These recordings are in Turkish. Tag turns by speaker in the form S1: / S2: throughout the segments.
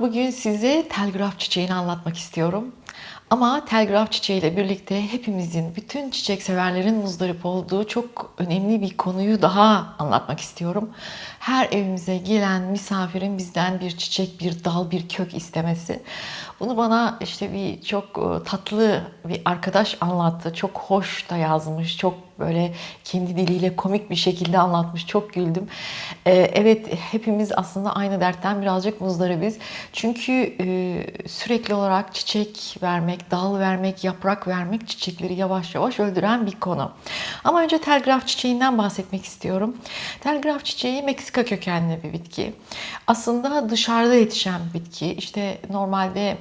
S1: Bugün size telgraf çiçeğini anlatmak istiyorum. Ama telgraf çiçeğiyle birlikte hepimizin, bütün çiçek severlerin muzdarip olduğu çok önemli bir konuyu daha anlatmak istiyorum. Her evimize gelen misafirin bizden bir çiçek, bir dal, bir kök istemesi. Bunu bana işte bir çok e, tatlı bir arkadaş anlattı. Çok hoş da yazmış, çok böyle kendi diliyle komik bir şekilde anlatmış. Çok güldüm. Ee, evet hepimiz aslında aynı dertten birazcık muzdaribiz. Çünkü e, sürekli olarak çiçek vermek, dal vermek, yaprak vermek çiçekleri yavaş yavaş öldüren bir konu. Ama önce telgraf çiçeğinden bahsetmek istiyorum. Telgraf çiçeği Meksika kökenli bir bitki. Aslında dışarıda yetişen bir bitki. İşte normalde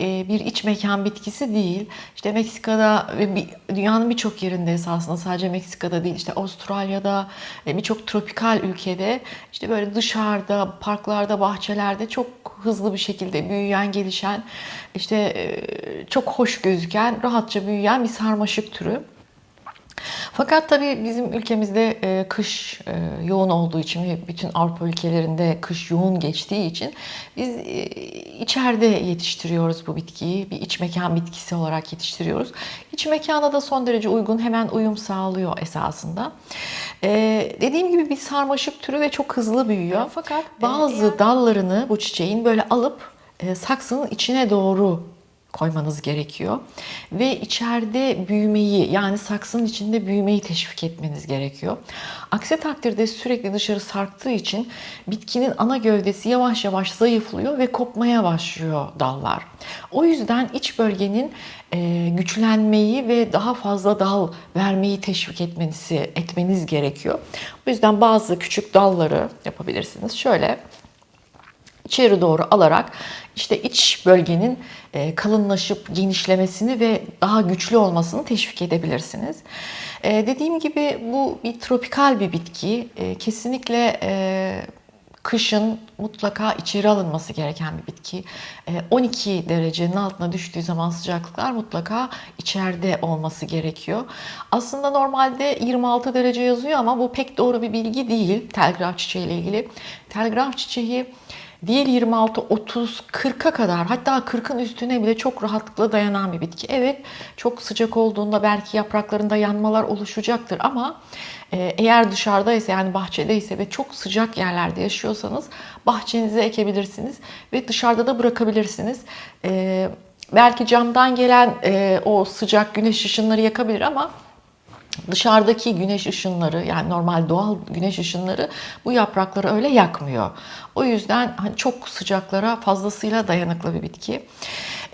S1: bir iç mekan bitkisi değil. İşte Meksika'da ve dünyanın birçok yerinde esasında sadece Meksika'da değil işte Avustralya'da e, birçok tropikal ülkede işte böyle dışarıda parklarda bahçelerde çok hızlı bir şekilde büyüyen gelişen işte e, çok hoş gözüken rahatça büyüyen bir sarmaşık türü. Fakat tabii bizim ülkemizde e, kış e, yoğun olduğu için ve bütün Avrupa ülkelerinde kış yoğun geçtiği için biz e, içeride yetiştiriyoruz bu bitkiyi. Bir iç mekan bitkisi olarak yetiştiriyoruz. İç mekana da son derece uygun, hemen uyum sağlıyor esasında. E, dediğim gibi bir sarmaşık türü ve çok hızlı büyüyor. Fakat bazı dallarını bu çiçeğin böyle alıp e, saksının içine doğru koymanız gerekiyor. Ve içeride büyümeyi yani saksının içinde büyümeyi teşvik etmeniz gerekiyor. Aksi takdirde sürekli dışarı sarktığı için bitkinin ana gövdesi yavaş yavaş zayıflıyor ve kopmaya başlıyor dallar. O yüzden iç bölgenin e, güçlenmeyi ve daha fazla dal vermeyi teşvik etmenizi etmeniz gerekiyor. O yüzden bazı küçük dalları yapabilirsiniz. Şöyle içeri doğru alarak işte iç bölgenin e, kalınlaşıp genişlemesini ve daha güçlü olmasını teşvik edebilirsiniz. E, Dediğim gibi bu bir tropikal bir bitki. E, Kesinlikle kışın mutlaka içeri alınması gereken bir bitki. E, 12 derecenin altına düştüğü zaman sıcaklıklar mutlaka içeride olması gerekiyor. Aslında normalde 26 derece yazıyor ama bu pek doğru bir bilgi değil telgraf çiçeği ile ilgili. Telgraf çiçeği Değil 26, 30, 40'a kadar hatta 40'ın üstüne bile çok rahatlıkla dayanan bir bitki. Evet çok sıcak olduğunda belki yapraklarında yanmalar oluşacaktır ama e, eğer dışarıdaysa yani bahçedeyse ve çok sıcak yerlerde yaşıyorsanız bahçenize ekebilirsiniz ve dışarıda da bırakabilirsiniz. E, belki camdan gelen e, o sıcak güneş ışınları yakabilir ama dışarıdaki güneş ışınları yani normal doğal güneş ışınları bu yaprakları öyle yakmıyor. O yüzden hani çok sıcaklara fazlasıyla dayanıklı bir bitki.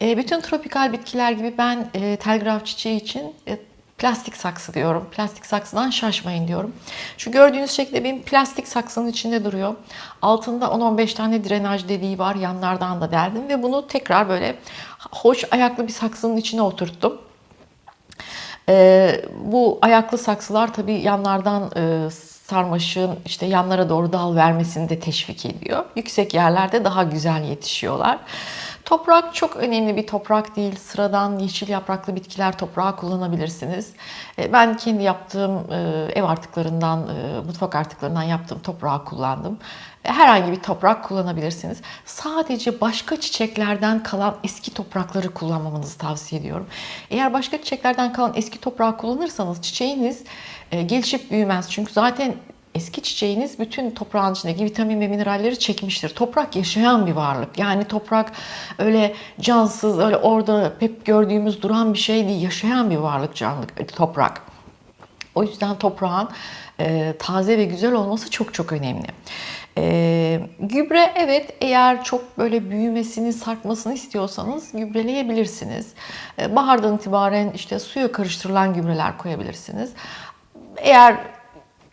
S1: E, bütün tropikal bitkiler gibi ben e, telgraf çiçeği için e, plastik saksı diyorum. Plastik saksıdan şaşmayın diyorum. Şu gördüğünüz şekilde benim plastik saksının içinde duruyor. Altında 10-15 tane drenaj deliği var. Yanlardan da deldim ve bunu tekrar böyle hoş ayaklı bir saksının içine oturttum. Ee, bu ayaklı saksılar tabii yanlardan e, sarmaşığın işte yanlara doğru dal vermesini de teşvik ediyor. Yüksek yerlerde daha güzel yetişiyorlar. Toprak çok önemli bir toprak değil. Sıradan yeşil yapraklı bitkiler toprağa kullanabilirsiniz. E, Ben kendi yaptığım e, ev artıklarından, e, mutfak artıklarından yaptığım toprağı kullandım. Herhangi bir toprak kullanabilirsiniz. Sadece başka çiçeklerden kalan eski toprakları kullanmamanızı tavsiye ediyorum. Eğer başka çiçeklerden kalan eski toprağı kullanırsanız çiçeğiniz gelişip büyümez. Çünkü zaten eski çiçeğiniz bütün toprağın içindeki vitamin ve mineralleri çekmiştir. Toprak yaşayan bir varlık. Yani toprak öyle cansız, öyle orada hep gördüğümüz duran bir şey değil. Yaşayan bir varlık canlı toprak. O yüzden toprağın e, taze ve güzel olması çok çok önemli. E, gübre evet eğer çok böyle büyümesini, sarkmasını istiyorsanız gübreleyebilirsiniz. E, bahardan itibaren işte suya karıştırılan gübreler koyabilirsiniz. Eğer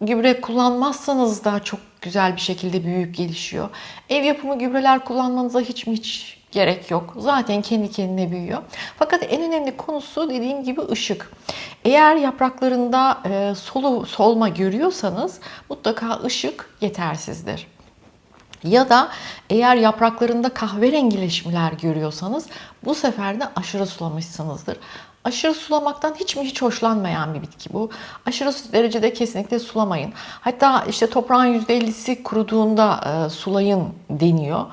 S1: gübre kullanmazsanız da çok güzel bir şekilde büyüyüp gelişiyor. Ev yapımı gübreler kullanmanıza hiç mi hiç gerek yok. Zaten kendi kendine büyüyor. Fakat en önemli konusu dediğim gibi ışık. Eğer yapraklarında e, solu solma görüyorsanız mutlaka ışık yetersizdir. Ya da eğer yapraklarında kahverengileşmeler görüyorsanız bu sefer de aşırı sulamışsınızdır. Aşırı sulamaktan hiç mi hiç hoşlanmayan bir bitki bu. Aşırı derecede kesinlikle sulamayın. Hatta işte toprağın %50'si kuruduğunda e, sulayın deniyor.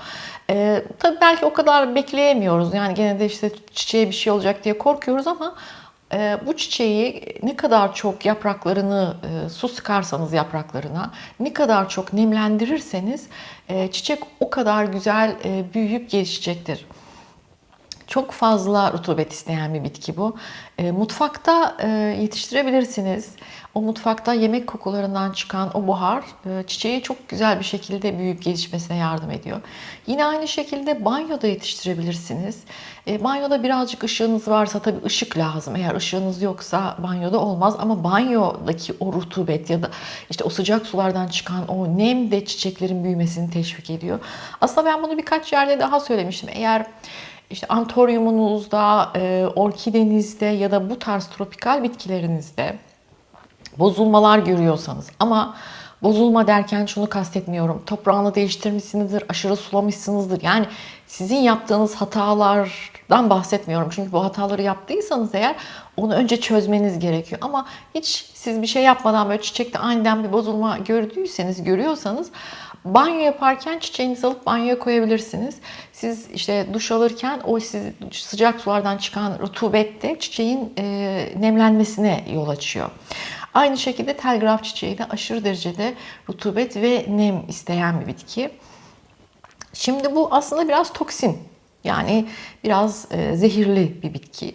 S1: E, tabii belki o kadar bekleyemiyoruz. Yani gene de işte çiçeğe bir şey olacak diye korkuyoruz ama e, bu çiçeği ne kadar çok yapraklarını e, su sıkarsanız yapraklarına, ne kadar çok nemlendirirseniz e, çiçek o kadar güzel e, büyüyüp gelişecektir. Çok fazla rutubet isteyen bir bitki bu. E, mutfakta e, yetiştirebilirsiniz. O mutfakta yemek kokularından çıkan o buhar e, çiçeği çok güzel bir şekilde büyüyüp gelişmesine yardım ediyor. Yine aynı şekilde banyoda yetiştirebilirsiniz. E, banyoda birazcık ışığınız varsa tabii ışık lazım. Eğer ışığınız yoksa banyoda olmaz ama banyodaki o rutubet ya da işte o sıcak sulardan çıkan o nem de çiçeklerin büyümesini teşvik ediyor. Aslında ben bunu birkaç yerde daha söylemiştim. Eğer işte antoryumunuzda, e, orkidenizde ya da bu tarz tropikal bitkilerinizde bozulmalar görüyorsanız ama bozulma derken şunu kastetmiyorum. Toprağını değiştirmişsinizdir, aşırı sulamışsınızdır. Yani sizin yaptığınız hatalardan bahsetmiyorum. Çünkü bu hataları yaptıysanız eğer onu önce çözmeniz gerekiyor. Ama hiç siz bir şey yapmadan böyle çiçekte aniden bir bozulma gördüyseniz, görüyorsanız Banyo yaparken çiçeğinizi alıp banyoya koyabilirsiniz. Siz işte duş alırken o siz sıcak sulardan çıkan rutubet de çiçeğin e, nemlenmesine yol açıyor. Aynı şekilde telgraf çiçeği de aşırı derecede rutubet ve nem isteyen bir bitki. Şimdi bu aslında biraz toksin. Yani biraz e, zehirli bir bitki.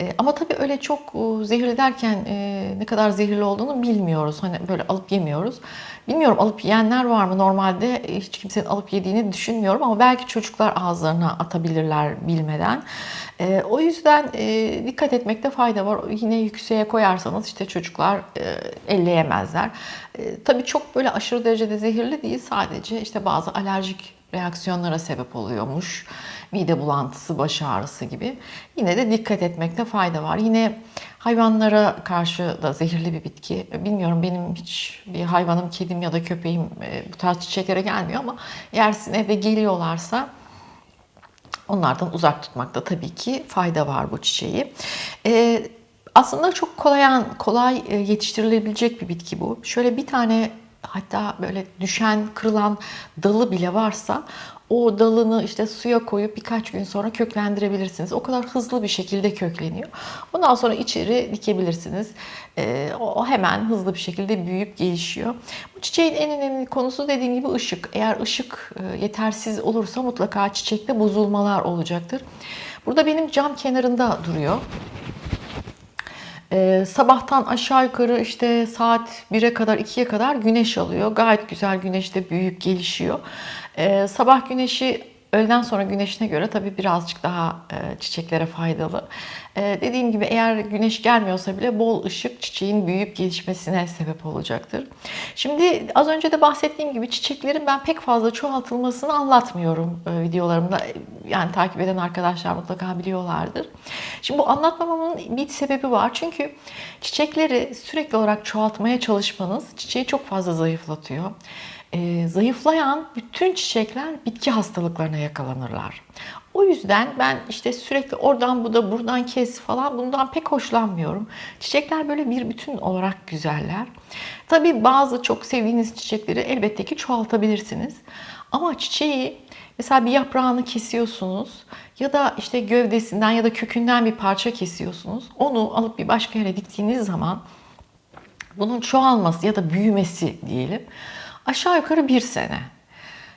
S1: E, ama tabii öyle çok e, zehirli derken e, ne kadar zehirli olduğunu bilmiyoruz. Hani böyle alıp yemiyoruz. Bilmiyorum alıp yiyenler var mı? Normalde hiç kimsenin alıp yediğini düşünmüyorum ama belki çocuklar ağızlarına atabilirler bilmeden. E, o yüzden e, dikkat etmekte fayda var. Yine yükseğe koyarsanız işte çocuklar e, elleyemezler. E, tabii çok böyle aşırı derecede zehirli değil. Sadece işte bazı alerjik reaksiyonlara sebep oluyormuş. Mide bulantısı, baş ağrısı gibi. Yine de dikkat etmekte fayda var. Yine hayvanlara karşı da zehirli bir bitki. Bilmiyorum benim hiç bir hayvanım, kedim ya da köpeğim e, bu tarz çiçeklere gelmiyor ama eğer sizin evde geliyorlarsa onlardan uzak tutmakta tabii ki fayda var bu çiçeği. Ee, aslında çok kolay, kolay e, yetiştirilebilecek bir bitki bu. Şöyle bir tane hatta böyle düşen, kırılan dalı bile varsa o dalını işte suya koyup birkaç gün sonra köklendirebilirsiniz. O kadar hızlı bir şekilde kökleniyor. Ondan sonra içeri dikebilirsiniz. Ee, o hemen hızlı bir şekilde büyüyüp gelişiyor. Bu çiçeğin en önemli konusu dediğim gibi ışık. Eğer ışık e, yetersiz olursa mutlaka çiçekte bozulmalar olacaktır. Burada benim cam kenarında duruyor. Ee, sabahtan aşağı yukarı işte saat 1'e kadar 2'ye kadar güneş alıyor. Gayet güzel güneşte büyüyüp gelişiyor. Ee, sabah güneşi öğleden sonra güneşine göre tabii birazcık daha e, çiçeklere faydalı. E, dediğim gibi eğer güneş gelmiyorsa bile bol ışık çiçeğin büyüyüp gelişmesine sebep olacaktır. Şimdi az önce de bahsettiğim gibi çiçeklerin ben pek fazla çoğaltılmasını anlatmıyorum e, videolarımda. Yani takip eden arkadaşlar mutlaka biliyorlardır. Şimdi bu anlatmamamın bir sebebi var. Çünkü çiçekleri sürekli olarak çoğaltmaya çalışmanız çiçeği çok fazla zayıflatıyor e, zayıflayan bütün çiçekler bitki hastalıklarına yakalanırlar. O yüzden ben işte sürekli oradan bu da buradan kes falan bundan pek hoşlanmıyorum. Çiçekler böyle bir bütün olarak güzeller. Tabii bazı çok sevdiğiniz çiçekleri elbette ki çoğaltabilirsiniz. Ama çiçeği mesela bir yaprağını kesiyorsunuz ya da işte gövdesinden ya da kökünden bir parça kesiyorsunuz. Onu alıp bir başka yere diktiğiniz zaman bunun çoğalması ya da büyümesi diyelim aşağı yukarı bir sene.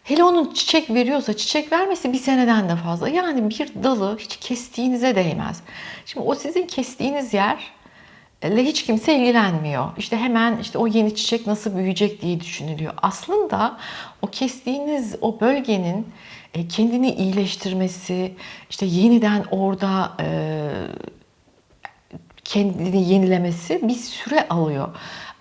S1: Hele onun çiçek veriyorsa çiçek vermesi bir seneden de fazla. Yani bir dalı hiç kestiğinize değmez. Şimdi o sizin kestiğiniz yer ile hiç kimse ilgilenmiyor. İşte hemen işte o yeni çiçek nasıl büyüyecek diye düşünülüyor. Aslında o kestiğiniz o bölgenin e, kendini iyileştirmesi, işte yeniden orada e, kendini yenilemesi bir süre alıyor.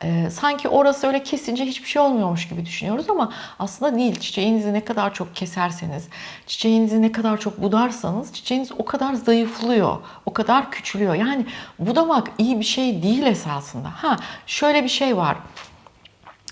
S1: Ee, sanki orası öyle kesince hiçbir şey olmuyormuş gibi düşünüyoruz ama aslında değil. Çiçeğinizi ne kadar çok keserseniz, çiçeğinizi ne kadar çok budarsanız çiçeğiniz o kadar zayıflıyor, o kadar küçülüyor. Yani budamak iyi bir şey değil esasında. Ha şöyle bir şey var.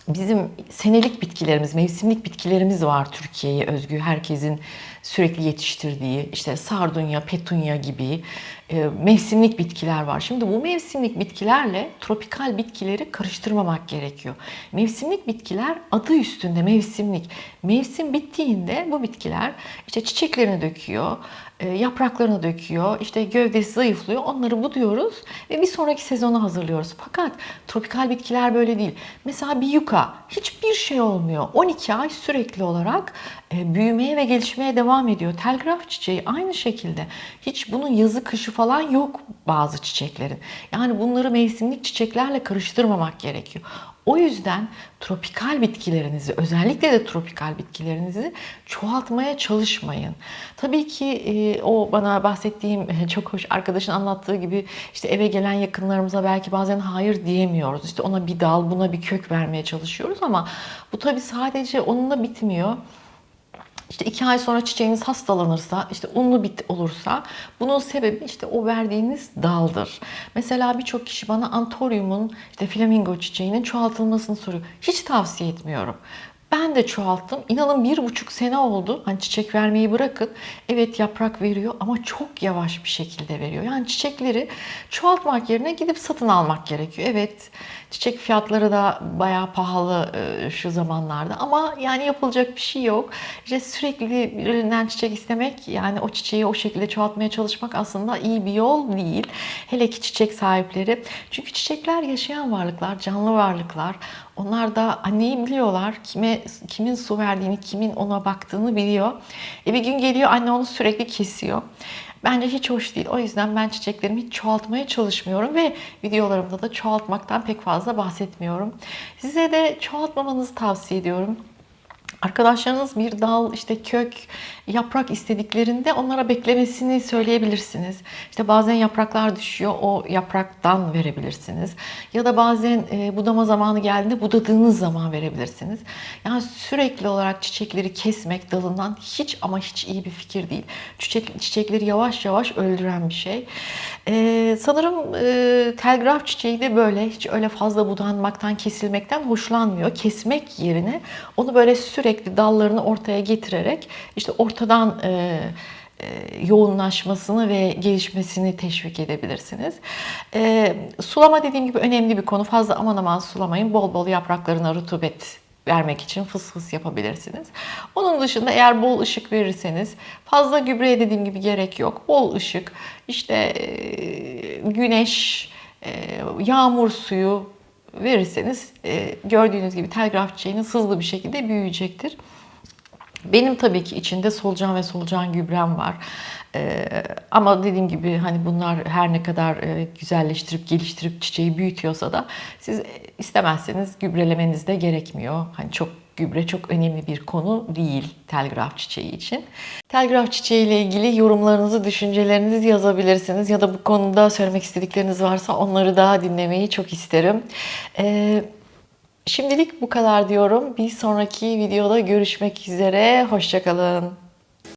S1: Bizim senelik bitkilerimiz, mevsimlik bitkilerimiz var Türkiye'ye özgü. Herkesin sürekli yetiştirdiği işte sardunya, petunya gibi e, mevsimlik bitkiler var. Şimdi bu mevsimlik bitkilerle tropikal bitkileri karıştırmamak gerekiyor. Mevsimlik bitkiler adı üstünde mevsimlik. Mevsim bittiğinde bu bitkiler işte çiçeklerini döküyor, e, yapraklarını döküyor, işte gövdesi zayıflıyor. Onları buduyoruz ve bir sonraki sezonu hazırlıyoruz. Fakat tropikal bitkiler böyle değil. Mesela bir yuka hiçbir şey olmuyor. 12 ay sürekli olarak e, büyümeye ve gelişmeye devam ediyor. Telgraf çiçeği aynı şekilde. Hiç bunun yazı kışı falan yok bazı çiçeklerin. Yani bunları mevsimlik çiçeklerle karıştırmamak gerekiyor. O yüzden tropikal bitkilerinizi, özellikle de tropikal bitkilerinizi çoğaltmaya çalışmayın. Tabii ki e, o bana bahsettiğim çok hoş arkadaşın anlattığı gibi işte eve gelen yakınlarımıza belki bazen hayır diyemiyoruz. İşte ona bir dal, buna bir kök vermeye çalışıyoruz ama bu tabii sadece onunla bitmiyor. İşte iki ay sonra çiçeğiniz hastalanırsa, işte unlu bit olursa bunun sebebi işte o verdiğiniz daldır. Mesela birçok kişi bana antoriumun, işte flamingo çiçeğinin çoğaltılmasını soruyor. Hiç tavsiye etmiyorum. Ben de çoğalttım. İnanın bir buçuk sene oldu. Hani çiçek vermeyi bırakın. Evet yaprak veriyor ama çok yavaş bir şekilde veriyor. Yani çiçekleri çoğaltmak yerine gidip satın almak gerekiyor. Evet çiçek fiyatları da bayağı pahalı e, şu zamanlarda ama yani yapılacak bir şey yok. İşte sürekli birinden çiçek istemek yani o çiçeği o şekilde çoğaltmaya çalışmak aslında iyi bir yol değil. Hele ki çiçek sahipleri. Çünkü çiçekler yaşayan varlıklar, canlı varlıklar. Onlar da anneyi biliyorlar. Kime kimin su verdiğini, kimin ona baktığını biliyor. E bir gün geliyor anne onu sürekli kesiyor. Bence hiç hoş değil. O yüzden ben çiçeklerimi hiç çoğaltmaya çalışmıyorum ve videolarımda da çoğaltmaktan pek fazla bahsetmiyorum. Size de çoğaltmamanızı tavsiye ediyorum. Arkadaşlarınız bir dal, işte kök, yaprak istediklerinde onlara beklemesini söyleyebilirsiniz. İşte bazen yapraklar düşüyor, o yapraktan verebilirsiniz. Ya da bazen e, budama zamanı geldiğinde budadığınız zaman verebilirsiniz. Yani sürekli olarak çiçekleri kesmek dalından hiç ama hiç iyi bir fikir değil. Çiçek, çiçekleri yavaş yavaş öldüren bir şey. E, sanırım e, telgraf çiçeği de böyle hiç öyle fazla budanmaktan, kesilmekten hoşlanmıyor. Kesmek yerine onu böyle sürekli dallarını ortaya getirerek işte ortadan e, e, yoğunlaşmasını ve gelişmesini teşvik edebilirsiniz. E, sulama dediğim gibi önemli bir konu. Fazla aman aman sulamayın. Bol bol yapraklarına rutubet vermek için fıs fıs yapabilirsiniz. Onun dışında eğer bol ışık verirseniz fazla gübreye dediğim gibi gerek yok. Bol ışık, işte e, güneş, e, yağmur suyu verirseniz e, gördüğünüz gibi telgraf çiçeğiniz hızlı bir şekilde büyüyecektir. Benim tabii ki içinde solucan ve solucan gübrem var. Ee, ama dediğim gibi hani bunlar her ne kadar e, güzelleştirip geliştirip çiçeği büyütüyorsa da siz istemezseniz gübrelemeniz de gerekmiyor. Hani çok gübre çok önemli bir konu değil telgraf çiçeği için. Telgraf çiçeği ile ilgili yorumlarınızı, düşüncelerinizi yazabilirsiniz ya da bu konuda söylemek istedikleriniz varsa onları da dinlemeyi çok isterim. Ee, Şimdilik bu kadar diyorum. Bir sonraki videoda görüşmek üzere. Hoşçakalın.